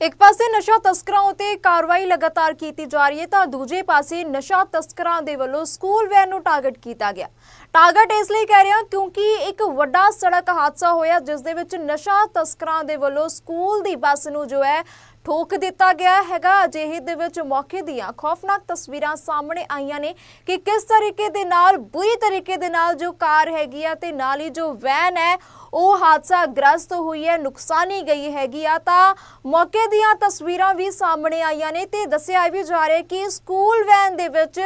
ਇੱਕ ਪਾਸੇ ਨਸ਼ਾ ਤਸਕਰਾਂ ਉਤੇ ਕਾਰਵਾਈ ਲਗਾਤਾਰ ਕੀਤੀ ਜਾ ਰਹੀ ਹੈ ਤਾਂ ਦੂਜੇ ਪਾਸੇ ਨਸ਼ਾ ਤਸਕਰਾਂ ਦੇ ਵੱਲੋਂ ਸਕੂਲ ਵੈਨ ਨੂੰ ਟਾਰਗੇਟ ਕੀਤਾ ਗਿਆ। ਟਾਰਗੇਟ ਇਸ ਲਈ ਕਹਿ ਰਿਹਾ ਕਿਉਂਕਿ ਇੱਕ ਵੱਡਾ ਸੜਕ ਹਾਦਸਾ ਹੋਇਆ ਜਿਸ ਦੇ ਵਿੱਚ ਨਸ਼ਾ ਤਸਕਰਾਂ ਦੇ ਵੱਲੋਂ ਸਕੂਲ ਦੀ ਬੱਸ ਨੂੰ ਜੋ ਹੈ ਠੋਕ ਦਿੱਤਾ ਗਿਆ ਹੈਗਾ। ਅਜਿਹੇ ਦੇ ਵਿੱਚ ਮੌਕੇ ਦੀਆਂ ਖੌਫਨਾਕ ਤਸਵੀਰਾਂ ਸਾਹਮਣੇ ਆਈਆਂ ਨੇ ਕਿ ਕਿਸ ਤਰੀਕੇ ਦੇ ਨਾਲ, ਬੁਰੀ ਤਰੀਕੇ ਦੇ ਨਾਲ ਜੋ ਕਾਰ ਹੈਗੀ ਆ ਤੇ ਨਾਲ ਹੀ ਜੋ ਵੈਨ ਹੈ, ਉਹ ਹਾਦਸਾ ਗ੍ਰਸਤ ਹੋਈ ਹੈ, ਨੁਕਸਾਨੀ ਗਈ ਹੈਗੀ ਆ। ਤਾਂ ਮੌਕੇ ਦੀਆਂ ਤਸਵੀਰਾਂ ਵੀ ਸਾਹਮਣੇ ਆਈਆਂ ਨੇ ਤੇ ਦੱਸਿਆ ਵੀ ਜਾ ਰਿਹਾ ਕਿ ਸਕੂਲ ਵੈਨ ਦੇ ਵਿੱਚ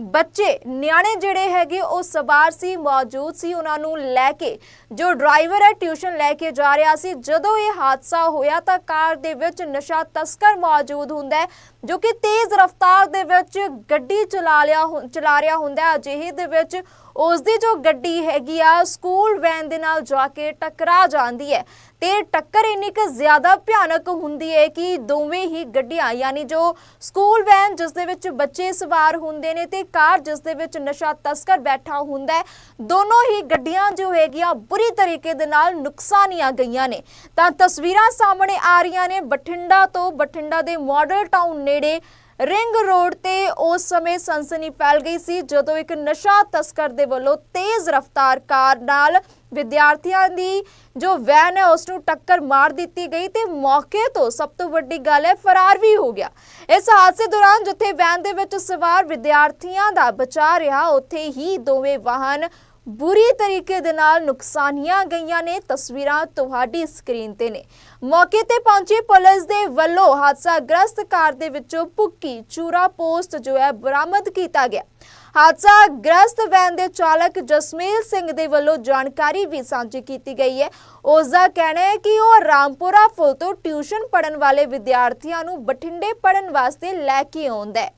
ਬੱਚੇ, ਨਿਆਣੇ ਜਿਹੜੇ ਹੈਗੇ, ਉਹ ਸਵਾਰ ਸੀ, ਮੌਜੂਦ ਸੀ ਉਹਨਾਂ ਨੂੰ ਲੈ ਕੇ। ਜੋ ਡਰਾਈਵਰ ਹੈ, ਟਿਊਸ਼ਨ ਲੈ ਕੇ ਜਾ ਰਿਹਾ ਸੀ। ਜਦੋਂ ਇਹ ਹਾਦਸਾ ਹੋਇਆ ਤਾਂ ਕਾਰ ਦੇ ਵਿੱਚ ਨਸ਼ਾ ਤਸਕਰ ਮੌਜੂਦ ਹੁੰਦਾ ਜੋ ਕਿ ਤੇਜ਼ ਰਫ਼ਤਾਰ ਦੇ ਵਿੱਚ ਗੱਡੀ ਚਲਾ ਲਿਆ ਚਲਾ ਰਿਹਾ ਹੁੰਦਾ ਅਜਿਹੇ ਦੇ ਵਿੱਚ ਉਸ ਦੀ ਜੋ ਗੱਡੀ ਹੈਗੀ ਆ, ਸਕੂਲ ਵੈਨ ਦੇ ਨਾਲ ਜਾ ਕੇ ਟਕਰਾ ਜਾਂਦੀ ਹੈ। ਤੇ ਟੱਕਰ ਇੰਨੀ ਕੁ ਜ਼ਿਆਦਾ ਭਿਆਨਕ ਹੁੰਦੀ ਹੈ ਕਿ ਦੋਵੇਂ ਹੀ ਗੱਡੀਆਂ, ਯਾਨੀ ਜੋ ਸਕੂਲ ਵੈਨ ਜਿਸ ਦੇ ਵਿੱਚ ਬੱਚੇ ਸਵਾਰ ਹੁੰਦੇ ਨੇ ਤੇ ਕਾਰ ਜਿਸ ਦੇ ਵਿੱਚ ਨਸ਼ਾ ਤਸਕਰ ਬੈਠਾ ਹੁੰਦਾ ਹੈ ਦੋਨੋਂ ਹੀ ਗੱਡੀਆਂ ਜੋ ਹੈਗੀਆਂ ਬੁਰੀ ਤਰੀਕੇ ਦੇ ਨਾਲ ਨੁਕਸਾਨੀਆਂ ਗਈਆਂ ਨੇ। ਤਾਂ ਤਸਵੀਰਾਂ ਸਾਹਮਣੇ ਆ ਰਹੀਆਂ ਨੇ ਬਠਿੰਡਾ ਤੋਂ ਬਠਿੰਡਾ ਦੇ ਮਾਡਲ ਟਾਊਨ ਨੇੜੇ ਰਿੰਗ ਰੋਡ ਤੇ ਉਸ ਸਮੇਂ ਸਨਸਨੀ ਫੈਲ ਗਈ ਸੀ, ਜਦੋਂ ਇੱਕ ਨਸ਼ਾ ਤਸਕਰ ਦੇ ਵੱਲੋਂ ਤੇਜ਼ ਰਫ਼ਤਾਰ ਕਾਰ ਨਾਲ ਵਿਦਿਆਰਥੀਆਂ ਦੀ ਜੋ ਵੈਨ ਹੈ ਉਸ ਨੂੰ ਟੱਕਰ ਮਾਰ ਦਿੱਤੀ ਗਈ ਤੇ ਮੌਕੇ ਤੋਂ ਸਭ ਤੋਂ ਵੱਡੀ ਗੱਲ ਹੈ, ਫਰਾਰ ਵੀ ਹੋ ਗਿਆ। ਇਸ ਹਾਦਸੇ ਦੌਰਾਨ ਜਿੱਥੇ ਵੈਨ ਦੇ ਵਿੱਚ ਸਵਾਰ ਵਿਦਿਆਰਥੀਆਂ ਦਾ ਬਚਾ ਰਿਹਾ, ਉੱਥੇ ਹੀ ਦੋਵੇਂ ਵਾਹਨ ਬੁਰੀ ਤਰੀਕੇ ਦੇ ਨਾਲ ਨੁਕਸਾਨੀਆਂ ਗਈਆਂ ਨੇ, ਤਸਵੀਰਾਂ ਤੁਹਾਡੀ ਸਕਰੀਨ ਤੇ ਨੇ। ਮੌਕੇ ਤੇ ਪਹੁੰਚੀ ਪੁਲਿਸ ਦੇ ਵੱਲੋਂ ਹਾਦਸਾਗ੍ਰਸਤ ਕਾਰ ਦੇ ਵਿੱਚੋਂ ਭੁੱਕੀ ਚੂਰਾ ਪੋਸਟ ਜੋ ਹੈ, ਬਰਾਮਦ ਕੀਤਾ ਗਿਆ। ਹਾਦਸਾਗ੍ਰਸਤ ਵੈਨ ਦੇ ਚਾਲਕ ਜਸਮੀਲ ਸਿੰਘ ਦੇ ਵੱਲੋਂ ਜਾਣਕਾਰੀ ਵੀ ਸਾਂਝੀ ਕੀਤੀ ਗਈ ਹੈ। ਉਸ ਦਾ ਕਹਿਣਾ ਹੈ ਕਿ ਉਹ ਰਾਮਪੁਰਾ ਫੁੱਲ ਤੋਂ ਟਿਊਸ਼ਨ ਪੜਨ ਵਾਲੇ ਵਿਦਿਆਰਥੀਆਂ ਨੂੰ ਬਠਿੰਡੇ ਪੜਨ ਵਾਸਤੇ ਲੈ ਕੇ ਆਉਂਦਾ ਹੈ।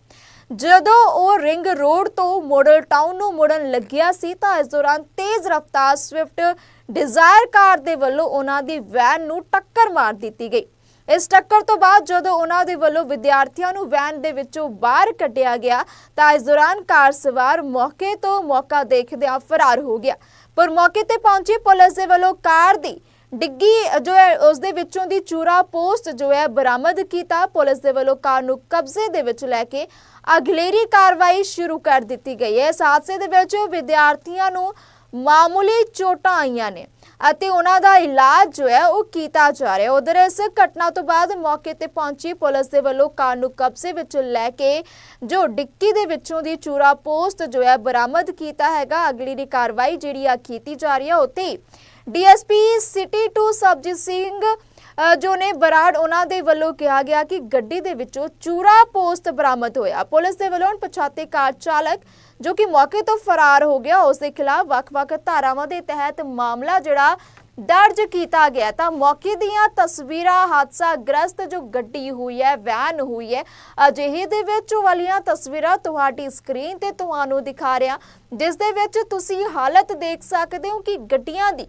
ਜਦੋਂ ਉਹ ਰਿੰਗ ਰੋਡ ਤੋਂ ਮਾਡਲ ਟਾਊਨ ਨੂੰ ਮੁੜਨ ਲੱਗਿਆ ਸੀ ਤਾਂ ਇਸ ਦੌਰਾਨ ਤੇਜ਼ ਰਫ਼ਤਾਰ ਸਵਿਫਟ ਡਿਜ਼ਾਇਰ ਕਾਰ ਦੇ ਵੱਲੋਂ ਉਹਨਾਂ ਦੀ ਵੈਨ ਨੂੰ ਟੱਕਰ ਮਾਰ ਦਿੱਤੀ ਗਈ। ਇਸ ਟੱਕਰ ਤੋਂ ਬਾਅਦ ਜਦੋਂ ਉਹਨਾਂ ਦੇ ਵੱਲੋਂ ਵਿਦਿਆਰਥੀਆਂ ਨੂੰ ਵੈਨ ਦੇ ਵਿੱਚੋਂ ਬਾਹਰ ਕੱਢਿਆ ਗਿਆ ਤਾਂ ਇਸ ਦੌਰਾਨ ਕਾਰ ਸਵਾਰ ਮੌਕੇ ਤੋਂ ਮੌਕਾ ਦੇਖਦਿਆਂ ਫਰਾਰ ਹੋ ਗਿਆ। ਪਰ ਮੌਕੇ ਤੇ ਪਹੁੰਚੀ ਪੁਲਿਸ ਦੇ ਵੱਲੋਂ ਕਾਰ ਦੀ ਡਿੱਗੀ, ਜੋ ਹੈ, ਉਸ ਦੇ ਵਿੱਚੋਂ ਦੀ ਚੂਰਾ ਪੋਸਟ ਜੋ ਹੈ, ਬਰਾਮਦ ਕੀਤਾ। ਪੁਲਿਸ ਦੇ ਵੱਲੋਂ ਕਾਰ ਨੂੰ ਕਬਜ਼ੇ ਦੇ ਵਿੱਚ ਲੈ ਕੇ ਅਗਲੇਰੀ ਕਾਰਵਾਈ ਸ਼ੁਰੂ ਕਰ ਦਿੱਤੀ ਗਈ ਹੈ। ਇਸ ਹਾਦਸੇ ਦੇ ਵਿੱਚ ਵਿਦਿਆਰਥੀਆਂ ਨੂੰ ਮਾਮੂਲੀ ਚੋਟਾਂ ਆਈਆਂ ਨੇ ਅਤੇ ਉਹਨਾਂ ਦਾ ਇਲਾਜ ਜੋ ਹੈ ਉਹ ਕੀਤਾ ਜਾ ਰਿਹਾ ਉਧਰ ਇਸ ਘਟਨਾ ਤੋਂ ਬਾਅਦ ਮੌਕੇ ਤੇ ਪਹੁੰਚੀ ਪੁਲਿਸ ਦੇ ਵੱਲੋਂ ਕਾਰ ਨੂੰ ਕਬਜ਼ੇ ਵਿੱਚ ਲੈ ਕੇ ਜੋ ਡਿੱਕੀ ਦੇ ਵਿੱਚੋਂ ਦੀ ਚੂਰਾ ਪੋਸਟ ਜੋ ਹੈ ਬਰਾਮਦ ਕੀਤਾ ਹੈਗਾ ਅਗਲੀ ਦੀ ਕਾਰਵਾਈ ਜਿਹੜੀ ਆ ਕੀਤੀ ਜਾ ਰਹੀ ਹੈ। ਉੱਥੇ ਡੀਐਸਪੀ ਸਿਟੀ 2 ਸਬਜੀਤ ਸਿੰਘ ਜੋ ਨੇ ਬਰਾੜ ਉਹਨਾਂ ਦੇ ਵੱਲੋਂ ਕਿਹਾ ਗਿਆ ਕਿ ਗੱਡੀ ਦੇ ਵਿੱਚੋਂ ਚੂਰਾ ਪੋਸਟ ਬਰਾਮਦ ਹੋਇਆ। ਪੁਲਿਸ ਦੇ ਵੱਲੋਂ ਪਛਾਤੇ ਕਾਰ ਚਾਲਕ, ਜੋ ਕਿ ਮੌਕੇ ਤੋਂ ਫਰਾਰ ਹੋ ਗਿਆ, ਉਸ ਦੇ ਖਿਲਾਫ ਵੱਖ-ਵੱਖ ਧਾਰਾਵਾਂ ਦੇ ਤਹਿਤ ਮਾਮਲਾ ਜਿਹੜਾ ਦਰਜ ਕੀਤਾ ਗਿਆ। ਤਾਂ ਮੌਕੇ ਦੀਆਂ ਤਸਵੀਰਾਂ ਹਾਦਸਾ ਗ੍ਰਸਤ ਜੋ ਗੱਡੀ ਹੋਈ ਹੈ, ਵੈਨ ਹੋਈ ਹੈ, ਅਜਿਹੇ ਦੇ ਵਿੱਚ ਵਾਲੀਆਂ ਤਸਵੀਰਾਂ ਤੁਹਾਡੀ ਸਕਰੀਨ ਤੇ ਤੁਹਾਨੂੰ ਦਿਖਾ ਰਿਹਾ, ਜਿਸ ਦੇ ਵਿੱਚ ਤੁਸੀਂ ਹਾਲਤ ਦੇਖ ਸਕਦੇ ਹੋ ਕਿ ਗੱਡੀਆਂ ਦੀ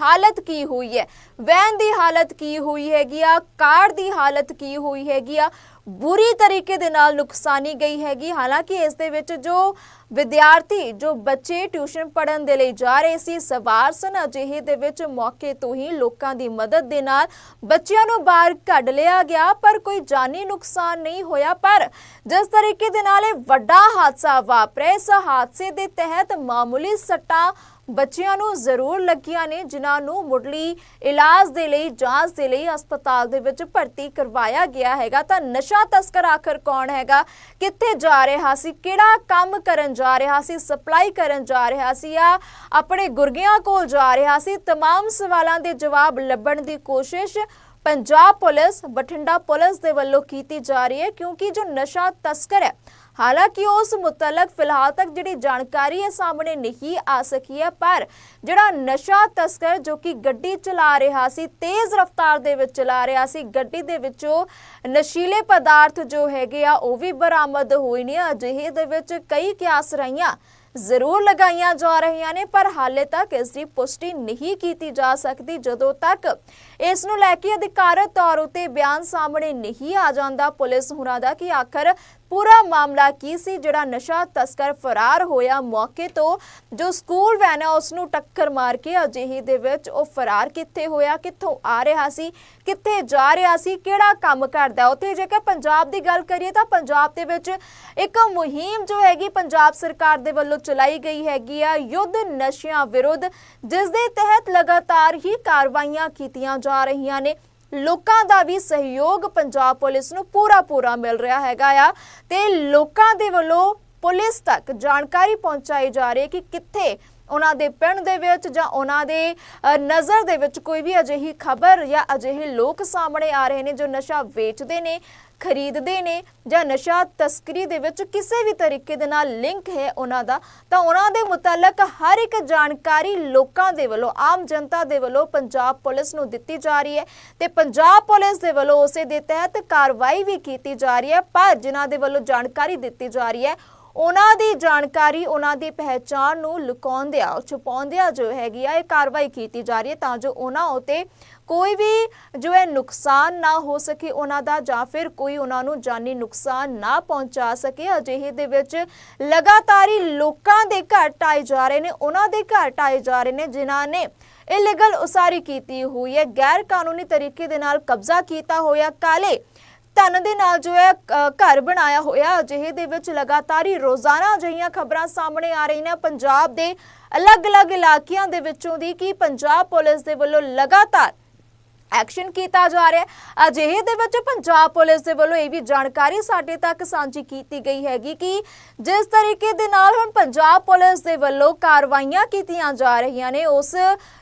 ਹਾਲਤ ਕੀ ਹੋਈ ਹੈ? ਵੈਨ ਦੀ ਹਾਲਤ ਕੀ ਹੋਈ ਹੈਗੀ ਆ? ਕਾਰ ਦੀ ਹਾਲਤ ਕੀ ਹੋਈ ਹੈਗੀ ਆ? ਬੁਰੀ ਤਰੀਕੇ ਦੇ ਨਾਲ ਨੁਕਸਾਨੀ ਗਈ ਹੈਗੀ। ਹਾਲਾਂਕਿ ਇਸ ਦੇ ਵਿੱਚ ਜੋ ਵਿਦਿਆਰਥੀ, ਜੋ ਬੱਚੇ ਟਿਊਸ਼ਨ ਪੜਨ ਦੇ ਲਈ ਜਾ ਰਹੇ ਸੀ, ਸਵਾਰ ਸਨ। ਅਜਿਹੇ ਦੇ ਵਿੱਚ ਮੌਕੇ ਤੋਂ ਹੀ ਲੋਕਾਂ ਦੀ ਮਦਦ ਦੇ ਨਾਲ ਬੱਚਿਆਂ ਨੂੰ ਬਾਹਰ ਕੱਢ ਲਿਆ ਗਿਆ। ਪਰ ਕੋਈ ਜਾਨੀ ਨੁਕਸਾਨ ਨਹੀਂ ਹੋਇਆ। ਪਰ ਜਿਸ ਤਰੀਕੇ ਦੇ ਨਾਲ ਇਹ ਵੱਡਾ ਹਾਦਸਾ ਵਾਪਰਿਆ, ਇਸ ਹਾਦਸੇ ਦੇ ਤਹਿਤ ਮਾਮੂਲੀ ਸੱਟਾਂ ਬੱਚਿਆਂ ਨੂੰ ਜ਼ਰੂਰ ਲੱਗੀਆਂ ਨੇ ਜਿਨ੍ਹਾਂ ਨੂੰ ਮੁੱਢਲੀ ਇਲਾਜ ਦੇ ਲਈ ਜਾਂਚ ਦੇ ਲਈ ਹਸਪਤਾਲ ਦੇ ਵਿੱਚ ਭਰਤੀ ਕਰਵਾਇਆ ਗਿਆ ਹੈਗਾ ਤਾਂ ਨਸ਼ਾ ਤਸਕਰ ਆਖਰ ਕੌਣ ਹੈਗਾ ਕਿੱਥੇ ਜਾ ਰਿਹਾ ਸੀ ਕਿਹੜਾ ਕੰਮ ਕਰਨ ਜਾ ਰਿਹਾ ਸੀ ਸਪਲਾਈ ਕਰਨ ਜਾ ਰਿਹਾ ਸੀ ਜਾਂ ਆਪਣੇ ਗੁਰਗਿਆਂ ਕੋਲ ਜਾ ਰਿਹਾ ਸੀ तमाम ਸਵਾਲਾਂ ਦੇ ਜਵਾਬ ਲੱਭਣ ਦੀ ਕੋਸ਼ਿਸ਼ ਪੰਜਾਬ ਪੁਲਿਸ ਬਠਿੰਡਾ ਪੁਲਿਸ ਦੇ ਵੱਲੋਂ ਕੀਤੀ ਜਾ ਰਹੀ ਹੈ ਕਿਉਂਕਿ ਜੋ ਨਸ਼ਾ ਤਸਕਰ ਹੈ ਹਾਲਾਂਕਿ ਉਸ ਮੁਤਲਕ ਫਿਲਹਾਲ ਤੱਕ ਜਿਹੜੀ ਜਾਣਕਾਰੀ ਹੈ ਸਾਹਮਣੇ ਨਹੀਂ ਆ ਸਕੀ ਹੈ, ਪਰ ਜਿਹੜਾ ਨਸ਼ਾ ਤਸਕਰ ਜੋ ਕਿ ਗੱਡੀ ਚਲਾ ਰਿਹਾ ਸੀ, ਤੇਜ਼ ਰਫ਼ਤਾਰ ਦੇ ਵਿੱਚ ਚਲਾ ਰਿਹਾ ਸੀ, ਗੱਡੀ ਦੇ ਵਿੱਚੋਂ ਨਸ਼ੀਲੇ ਪਦਾਰਥ ਜੋ ਹੈਗੇ ਆ, ਉਹ ਵੀ ਬਰਾਮਦ ਹੋਏ ਨੇ। ਅਜਿਹੇ ਦੇ ਵਿੱਚ ਕਈ ਕਿਆਸ ਰਹੀਆਂ ਜ਼ਰੂਰ ਲਗਾਈਆਂ ਜਾ ਰਹੀਆਂ ਨੇ, ਪਰ ਹਾਲੇ ਤੱਕ ਇਸ ਦੀ ਪੁਸ਼ਟੀ ਨਹੀਂ ਕੀਤੀ ਜਾ ਸਕਦੀ। ਜਦੋਂ ਤੱਕ ਇਸ ਨੂੰ ਲੈ ਕੇ ਅਧਿਕਾਰਤ ਤੌਰ ਉਤੇ ਬਿਆਨ ਸਾਹਮਣੇ ਨਹੀਂ ਆ ਜਾਂਦਾ। ਪੁਲਿਸ ਹੁਣਾਂ ਦਾ ਕਿ ਆਖਰ ਪੂਰਾ ਮਾਮਲਾ ਕੀ ਸੀ, ਜਿਹੜਾ ਨਸ਼ਾ ਤਸਕਰ ਫਰਾਰ ਹੋਇਆ ਮੌਕੇ ਤੋਂ? ਜੋ ਸਕੂਲ ਵੈਨ ਹੈ ਉਸ ਨੂੰ ਟੱਕਰ ਮਾਰ ਕੇ ਅਜਿਹੀ ਦੇ ਵਿੱਚ ਉਹ ਫਰਾਰ ਕਿੱਥੇ ਹੋਇਆ, ਕਿੱਥੋਂ ਆ ਰਿਹਾ ਸੀ, ਕਿੱਥੇ ਜਾ ਰਿਹਾ ਸੀ, ਕਿਹੜਾ ਕੰਮ ਕਰਦਾ ਉੱਥੇ ਜੇਕਰ ਪੰਜਾਬ ਦੀ ਗੱਲ ਕਰੀਏ ਤਾਂ ਪੰਜਾਬ ਦੇ ਵਿੱਚ ਇੱਕ ਮੁਹਿੰਮ ਜੋ ਹੈਗੀ ਪੰਜਾਬ ਸਰਕਾਰ ਦੇ ਵੱਲੋਂ ਚਲਾਈ ਗਈ ਹੈਗੀ ਆ, ਯੁੱਧ ਨਸ਼ਿਆਂ ਵਿਰੁੱਧ, ਜਿਸ ਦੇ ਤਹਿਤ ਲਗਾਤਾਰ ਹੀ ਕਾਰਵਾਈਆਂ ਕੀਤੀਆਂ ਜਾ ਰਹੀਆਂ ਨੇ। ਲੋਕਾਂ ਦਾ ਵੀ ਸਹਿਯੋਗ ਪੰਜਾਬ ਪੁਲਿਸ ਨੂੰ ਪੂਰਾ ਪੂਰਾ ਮਿਲ ਰਿਹਾ ਹੈਗਾ ਆ। ਤੇ ਲੋਕਾਂ ਦੇ ਵੱਲੋਂ ਪੁਲਿਸ ਤੱਕ ਜਾਣਕਾਰੀ ਪਹੁੰਚਾਈ ਜਾ ਰਹੀ ਹੈ ਕਿ ਕਿੱਥੇ ਉਹਨਾਂ ਦੇ ਪਿੰਡ ਦੇ ਵਿੱਚ ਜਾਂ ਉਹਨਾਂ ਦੇ ਨਜ਼ਰ ਦੇ ਵਿੱਚ ਕੋਈ ਵੀ ਅਜਿਹੀ ਖਬਰ ਜਾਂ ਅਜਿਹੇ ਲੋਕ ਸਾਹਮਣੇ ਆ ਰਹੇ ਨੇ ਜੋ ਨਸ਼ਾ ਵੇਚਦੇ ਨੇ, ਖਰੀਦਦੇ ਨੇ ਜਾਂ ਨਸ਼ਾ ਤਸਕਰੀ ਦੇ ਵਿੱਚ ਕਿਸੇ ਵੀ ਤਰੀਕੇ ਦੇ ਨਾਲ ਲਿੰਕ ਹੈ ਉਹਨਾਂ ਦਾ, ਤਾਂ ਉਹਨਾਂ ਦੇ ਮੁਤਲਕ ਹਰ ਇੱਕ ਜਾਣਕਾਰੀ ਲੋਕਾਂ ਦੇ ਵੱਲੋਂ, ਆਮ ਜਨਤਾ ਦੇ ਵੱਲੋਂ ਪੰਜਾਬ ਪੁਲਿਸ ਨੂੰ ਦਿੱਤੀ ਜਾ ਰਹੀ ਹੈ ਤੇ ਪੰਜਾਬ ਪੁਲਿਸ ਦੇ ਵੱਲੋਂ ਉਸੇ ਦੇ ਤਹਿਤ ਕਾਰਵਾਈ ਵੀ ਕੀਤੀ ਜਾ ਰਹੀ ਹੈ, ਪਰ ਜਿਨ੍ਹਾਂ ਦੇ ਵੱਲੋਂ ਜਾਣਕਾਰੀ ਦਿੱਤੀ ਜਾ ਰਹੀ ਹੈ ਉਹਨਾਂ ਦੀ ਜਾਣਕਾਰੀ, ਉਹਨਾਂ ਦੀ ਪਹਿਚਾਣ ਨੂੰ ਲੁਕਾਉਂਦਿਆਂ, ਛੁਪਾਉਂਦਿਆਂ ਜੋ ਹੈਗੀ ਆ, ਇਹ ਕਾਰਵਾਈ ਕੀਤੀ ਜਾ ਰਹੀ ਹੈ ਤਾਂ ਜੋ ਉਹਨਾਂ ਉਤੇ ਕੋਈ ਵੀ ਜੋ ਹੈ ਨੁਕਸਾਨ ਨਾ ਹੋ ਸਕੇ ਉਹਨਾਂ ਦਾ ਜਾਂ ਫਿਰ ਕੋਈ ਉਹਨਾਂ ਨੂੰ ਜਾਨੀ ਨੁਕਸਾਨ ਨਾ ਪਹੁੰਚਾ ਸਕੇ। ਅਜਿਹੇ ਦੇ ਵਿੱਚ ਲਗਾਤਾਰ ਹੀ ਲੋਕਾਂ ਦੇ ਘਰ ਟਾਏ ਜਾ ਰਹੇ ਨੇ, ਉਹਨਾਂ ਦੇ ਘਰ ਟਾਏ ਜਾ ਰਹੇ ਨੇ, ਜਿਨ੍ਹਾਂ ਨੇ ਇਲੀਗਲ ਉਸਾਰੀ ਕੀਤੀ ਹੋਈ ਹੈ। ਗੈਰ ਕਾਨੂੰਨੀ ਤਰੀਕੇ ਦੇ ਨਾਲ ਕਬਜ਼ਾ ਕੀਤਾ ਹੋਇਆ। ਕਾਲੇ ਧਨ ਦੇ ਨਾਲ ਜੋ ਹੈ ਘਰ ਬਣਾਇਆ ਹੋਇਆ। ਅਜਿਹੇ ਦੇ ਵਿੱਚ ਲਗਾਤਾਰ ਹੀ ਰੋਜ਼ਾਨਾ ਅਜਿਹੀਆਂ ਖਬਰਾਂ ਸਾਹਮਣੇ ਆ ਰਹੀਆਂ। ਪੰਜਾਬ ਦੇ ਅਲੱਗ-ਅਲੱਗ ਇਲਾਕਿਆਂ ਦੇ ਵਿੱਚੋਂ ਦੀ ਕਿ ਪੰਜਾਬ ਪੁਲਿਸ ਦੇ ਵੱਲੋਂ ਲਗਾਤਾਰ ਐਕਸ਼ਨ ਕੀਤਾ ਜਾ ਰਿਹਾ ਹੈ। ਅਜਿਹੇ ਦੇ ਵਿੱਚ ਪੰਜਾਬ ਪੁਲਿਸ ਦੇ ਵੱਲੋਂ ਇਹ ਵੀ ਜਾਣਕਾਰੀ ਸਾਡੇ ਤੱਕ ਸਾਂਝੀ ਕੀਤੀ ਗਈ ਹੈਗੀ ਕਿ ਜਿਸ ਤਰੀਕੇ ਦੇ ਨਾਲ ਹੁਣ ਪੰਜਾਬ ਪੁਲਿਸ ਦੇ ਵੱਲੋਂ ਕਾਰਵਾਈਆਂ ਕੀਤੀਆਂ ਜਾ ਰਹੀਆਂ ਨੇ, ਉਸ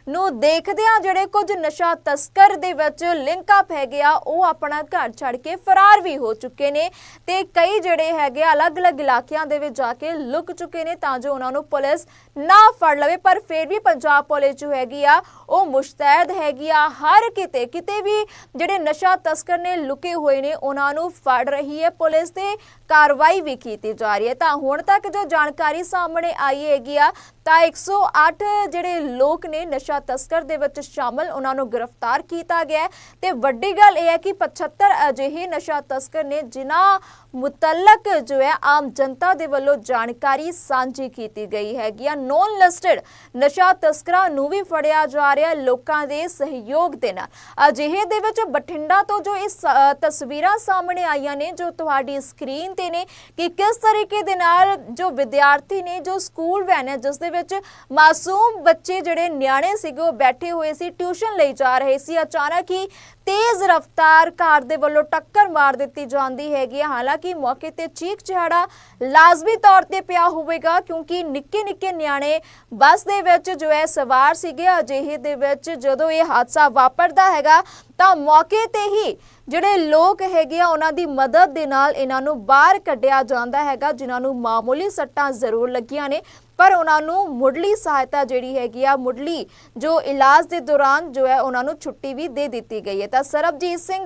ਨੂੰ ਦੇਖਦਿਆਂ ਜਿਹੜੇ ਕੁਝ ਨਸ਼ਾ ਤਸਕਰ ਦੇ ਵਿੱਚ ਲਿੰਕ ਅਪ ਹੈਗੇ ਆ, ਉਹ ਆਪਣਾ ਘਰ ਛੱਡ ਕੇ ਫਰਾਰ ਵੀ ਹੋ ਚੁੱਕੇ ਨੇ ਤੇ ਕਈ ਜਿਹੜੇ ਹੈਗੇ ਆ, ਅਲੱਗ-ਅਲੱਗ ਇਲਾਕਿਆਂ ਦੇ ਵਿੱਚ ਜਾ ਕੇ ਲੁਕ ਚੁੱਕੇ ਨੇ ਤਾਂ ਜੋ ਉਹਨਾਂ ਨੂੰ ਪੁਲਿਸ ਨਾ ਫੜ ਲਵੇ। ਪਰ ਫਿਰ ਵੀ ਪੰਜਾਬ ਪੁਲਿਸ ਜੋ ਹੈਗੀ ਆ, ਉਹ ਮੁਸ਼ਤੈਦ ਹੈਗੀ ਆ, ਹਰ ਕਿਤੇ ਕਿਤੇ ਵੀ ਜਿਹੜੇ ਨਸ਼ਾ ਤਸਕਰ ਨੇ ਲੁਕੇ ਹੋਏ ਨੇ, ਉਹਨਾਂ ਨੂੰ ਫੜ ਰਹੀ ਹੈ ਪੁਲਿਸ ਤੇ ਕਾਰਵਾਈ ਵੀ ਕੀਤੀ ਜਾ ਰਹੀ ਹੈ। ਤਾਂ ਹੁਣ ਤੱਕ ਜੋ ਜਾਣਕਾਰੀ ਸਾਹਮਣੇ ਆਈ ਹੈਗੀ ਆ, ਤਾਂ 108 ਜਿਹੜੇ ਲੋਕ ਨੇ ਨਸ਼ਾ ਤਸਕਰ ਦੇ ਵਿੱਚ ਸ਼ਾਮਲ, ਉਹਨਾਂ ਨੂੰ ਗ੍ਰਿਫਤਾਰ ਕੀਤਾ ਗਿਆ ਤੇ ਵੱਡੀ ਗੱਲ ਇਹ ਹੈ ਕਿ 75 ਅਜਿਹੇ ਨਸ਼ਾ ਤਸਕਰ ਨੇ, ਜਿਨ੍ਹਾਂ ਮੁਤਲਕ ਜੋ ਹੈ ਆਮ ਜਨਤਾ ਦੇ ਵੱਲੋਂ ਜਾਣਕਾਰੀ ਸਾਂਝੀ ਕੀਤੀ ਗਈ ਹੈਗੀ ਆ। ਨੋਨ ਲਿਸਟਡ ਨਸ਼ਾ ਤਸਕਰਾਂ ਨੂੰ ਵੀ ਫੜਿਆ ਜਾ ਰਿਹਾ ਲੋਕਾਂ ਦੇ ਸਹਿਯੋਗ ਦੇ ਨਾਲ। ਅਜਿਹੇ ਦੇ ਵਿੱਚ ਬਠਿੰਡਾ ਤੋਂ ਜੋ ਇਸ ਅ, ਤਸਵੀਰਾਂ ਸਾਹਮਣੇ ਆਈਆਂ ਨੇ ਜੋ ਤੁਹਾਡੀ ਸਕਰੀਨ ਤੇ ਨੇ ਕਿ ਕਿਸ ਤਰੀਕੇ ਦੇ ਨਾਲ ਜੋ ਵਿਦਿਆਰਥੀ ਨੇ ਜੋ ਸਕੂਲ ਵੈਨ ਹੈ ਜਿਸ ਦੇ ਵਿੱਚ ਮਾਸੂਮ ਬੱਚੇ ਜਿਹੜੇ ਨਿਆਣੇ ਸੀਗੇ ਉਹ ਬੈਠੇ ਹੋਏ ਸੀ ਟਿਊਸ਼ਨ ਲਈ ਜਾ ਰਹੇ ਸੀ। ਅਚਾਨਕ ਹੀ ਤੇਜ਼ ਰਫ਼ਤਾਰ ਕਾਰ ਦੇ ਵੱਲੋਂ ਟੱਕਰ ਮਾਰ ਦਿੱਤੀ ਜਾਂਦੀ ਹੈਗੀ ਹੈ ਹਾਲਾਂਕਿ ਮੌਕੇ ਤੇ ਚੀਕ ਚਿਹਾੜਾ ਲਾਜ਼ਮੀ ਤੌਰ ਤੇ ਪਿਆ ਹੋਵੇਗਾ ਕਿਉਂਕਿ ਨਿੱਕੇ ਨਿੱਕੇ ਨਿਆਣੇ ਬੱਸ ਦੇ ਵਿੱਚ ਜੋ ਹੈ ਸਵਾਰ ਸੀਗੇ, ਅਜਿਹੇ ਦੇ ਵਿੱਚ ਜਦੋਂ ਇਹ ਹਾਦਸਾ ਵਾਪਰਦਾ ਹੈਗਾ, ਤਾਂ ਮੌਕੇ ਤੇ ਹੀ ਜਿਹੜੇ ਲੋਕ ਹੈਗੇ ਆ, ਉਹਨਾਂ ਦੀ ਮਦਦ ਦੇ ਨਾਲ ਇਹਨਾਂ ਨੂੰ ਬਾਹਰ ਕੱਢਿਆ ਜਾਂਦਾ ਹੈਗਾ, ਜਿਨ੍ਹਾਂ ਨੂੰ ਮਾਮੂਲੀ ਸੱਟਾਂ ਜ਼ਰੂਰ ਲੱਗੀਆਂ ਨੇ। ਪਰ ਉਹਨਾਂ ਨੂੰ ਮੁੱਢਲੀ ਸਹਾਇਤਾ ਜਿਹੜੀ ਹੈਗੀ ਆ, ਮੁੱਢਲੀ ਜੋ ਇਲਾਜ ਦੇ ਦੌਰਾਨ ਜੋ ਹੈ ਉਹਨਾਂ ਨੂੰ ਛੁੱਟੀ ਵੀ ਦੇ ਦਿੱਤੀ ਗਈ ਹੈ। ਤਾਂ ਸਰਬਜੀਤ ਸਿੰਘ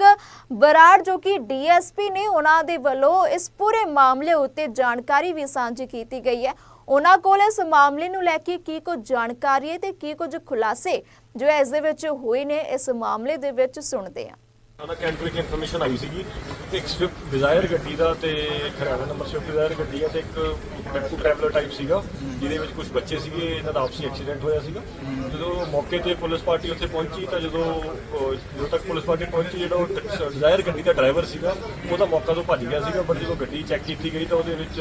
ਬਰਾੜ ਜੋ ਕਿ ਡੀਐਸਪੀ ਨੇ ਉਹਨਾਂ ਦੇ ਵੱਲੋਂ ਇਸ ਪੂਰੇ ਮਾਮਲੇ ਉੱਤੇ ਜਾਣਕਾਰੀ ਵੀ ਸਾਂਝੀ ਕੀਤੀ ਗਈ ਹੈ। ਉਹਨਾਂ ਕੋਲ ਇਸ ਮਾਮਲੇ ਨੂੰ ਲੈ ਕੇ ਕੀ ਕੁਝ ਜਾਣਕਾਰੀ ਹੈ ਤੇ ਕੀ ਕੁਝ ਖੁਲਾਸੇ ਜੋ ਹੈ ਇਸ ਦੇ ਵਿੱਚ ਹੋਏ ਨੇ, ਇਸ ਮਾਮਲੇ ਦੇ ਵਿੱਚ ਸੁਣਦੇ ਆ ਉਹਨਾਂ ਕੈਂਟ ਇਨਫੋਰਮੇਸ਼ਨ ਆਈ ਸੀਗੀ। ਇੱਕ ਸਵਿਫਟ ਡਿਜ਼ਾਇਰ ਗੱਡੀ ਦਾ ਤੇ ਇੱਕ ਹਰਿਆਣਾ ਨੰਬਰ ਸਵਿਫਟ ਡਿਜ਼ਾਇਰ ਗੱਡੀ ਆ ਤੇ ਇੱਕ ਟੈਂਪੂ ਟਰੈਵਲਰ ਟਾਈਪ ਸੀਗਾ, ਜਿਹਦੇ ਵਿੱਚ ਕੁਝ ਬੱਚੇ ਸੀਗੇ, ਇਹਨਾਂ ਦਾ ਆਪਸੀ ਐਕਸੀਡੈਂਟ ਹੋਇਆ ਸੀਗਾ। ਜਦੋਂ ਮੌਕੇ ਤੇ ਪੁਲਿਸ ਪਾਰਟੀ ਉੱਥੇ ਪਹੁੰਚੀ ਤਾਂ ਜਦੋਂ ਜਦੋਂ ਤੱਕ ਪੁਲਿਸ ਪਾਰਟੀ ਪਹੁੰਚੀ, ਜਿਹੜਾ ਉਹ ਡਿਜ਼ਾਇਰ ਗੱਡੀ ਦਾ ਡਰਾਈਵਰ ਸੀਗਾ, ਉਹ ਤਾਂ ਮੌਕਾ ਤੋਂ ਭੱਜ ਗਿਆ ਸੀਗਾ, ਪਰ ਜਦੋਂ ਗੱਡੀ ਚੈੱਕ ਕੀਤੀ ਗਈ ਤਾਂ ਉਹਦੇ ਵਿੱਚ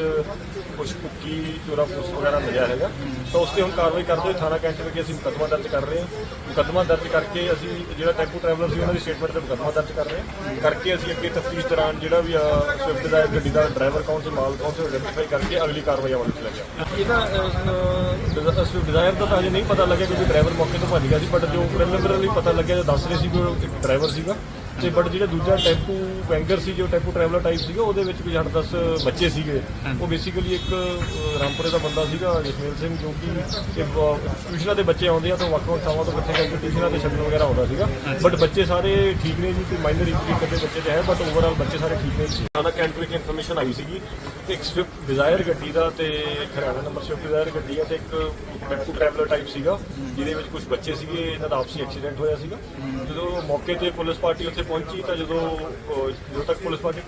ਕੁਝ ਕੁੱਕੀ, ਚੋਰਾ ਪੁਲਿਸ ਵਗੈਰਾ ਮਿਲਿਆ ਹੈਗਾ। ਤਾਂ ਉਸ ਤੇ ਹੁਣ ਕਾਰਵਾਈ ਕਰਦੇ ਹੋਏ ਥਾਣਾ ਕੈਂਟ ਵਿਖੇ ਅਸੀਂ ਮੁਕੱਦਮਾ ਦਰਜ ਕਰ ਰਹੇ ਹਾਂ। ਮੁਕੱਦਮਾ ਦਰਜ ਕਰਕੇ ਅਸੀਂ ਜਿਹੜਾ ਟੈਂਪੂ ਟਰੈਵਲਰ ਸੀ, ਉਹਨਾਂ ਦੀ ਸਟੇਟਮੈਂਟ ਤੇ ਮੁਕੱਦਮਾ ਦਰਜ ਕਰ ਰਹੇ ਹਾਂ। ਕਰਕੇ ਅਸੀਂ ਅੱਗੇ ਤਫਤੀਸ਼ ਦੌਰਾਨ ਜਿਹੜਾ ਵੀ ਸਵਿਫਟ ਡਿਜ਼ਾਇਰ ਗੱਡੀ ਦਾ ਡਰਾਈਵਰ ਕੌਣ ਸੀ ਮਾਲ ਕੌਣ ਸੀ ਆਈਡੈਂਟੀਫਾਈ ਕਰਕੇ ਅਗਲੀ ਕਾਰਵਾਈ ਵੱਲ ਚਲਾ ਗਿਆ। ਇਹਦਾ ਸਵਿਫਟ ਡਿਜ਼ਾਇਰ ਦਾ ਤਾਂ ਹਜੇ ਨਹੀਂ ਪਤਾ ਲੱਗਿਆ ਕਿਉਂਕਿ ਡਰਾਈਵਰ ਮੌਕੇ ਤੋਂ ਭੱਜ ਗਿਆ ਸੀ ਬਟ ਜੋ ਪ੍ਰੀਲਿਮਿਨਰੀ ਪਤਾ ਲੱਗਿਆ ਜੋ ਦੱਸ ਰਹੇ ਸੀ ਕਿ ਉਹ ਇੱਕ ਡਰਾਈਵਰ ਸੀਗਾ। ਤੇ ਬਟ ਜਿਹੜਾ ਦੂਜਾ ਟੈਂਪੂ ਵੈਂਗਰ ਸੀ ਜੋ ਟੈਂਪੂ ਟਰੈਵਲਰ ਟਾਈਪ ਸੀਗਾ ਉਹਦੇ ਵਿੱਚ ਕੋਈ 8-10 ਬੱਚੇ ਸੀਗੇ। ਉਹ ਬੇਸਿਕਲੀ ਇੱਕ ਰਾਮਪੁਰੇ ਦਾ ਬੰਦਾ ਸੀਗਾ ਜਸਮੇਲ ਸਿੰਘ ਜੋ ਕਿ ਟਿਊਸ਼ਨਾਂ ਦੇ ਬੱਚੇ ਆਉਂਦੇ ਆ ਤਾਂ ਵੱਖ-ਵੱਖ ਥਾਵਾਂ ਤੋਂ ਇਕੱਠੇ ਕਰਕੇ ਟਿਊਸ਼ਨਾਂ ਤੇ ਛੱਡਣ ਵਗੈਰਾ ਆਉਂਦਾ ਸੀਗਾ। ਬਟ ਬੱਚੇ ਸਾਰੇ ਠੀਕ ਨੇ ਜੀ ਕੋਈ ਮਾਈਨਰ ਇੰਜਰੀ ਕਦੇ ਬੱਚੇ ਤੇ ਹੈ ਬਟ ਓਵਰਆਲ ਬੱਚੇ ਸਾਰੇ ਠੀਕ ਨੇ ਸਾਡਾ ਕੈਂਟਰ ਵਿੱਚ ਇਨਫੋਰਮੇਸ਼ਨ ਆਈ ਸੀਗੀ ਇੱਕ ਸਵਿਫਟ ਡਿਜ਼ਾਇਰ ਗੱਡੀ ਦਾ ਤੇ ਇੱਕ ਹਰਿਆਣਾ ਨੰਬਰ ਸਵਿਫਟ ਡਿਜ਼ਾਇਰ ਗੱਡੀ ਆ ਤੇ ਇੱਕ ਟੈਂਪੂ ਟਰੈਵਲਰ ਟਾਈਪ ਸੀਗਾ ਜਿਹਦੇ ਵਿੱਚ ਕੁਝ ਬੱਚੇ ਸੀਗੇ ਇਹਨਾਂ ਦਾ ਆਪਸੀ ਐਕਸੀਡੈਂਟ ਹੋਇਆ ਸੀਗਾ। ਜਦੋਂ ਮੌਕੇ ਤੇ ਪੁਲਿਸ ਪਾਰਟੀ ਉੱਥੇ ਪਹੁੰਚੀ ਤਾਂ ਜਦੋਂ ਜਦੋਂ ਤੱਕ ਪੁਲਿਸ ਵਾਲੇ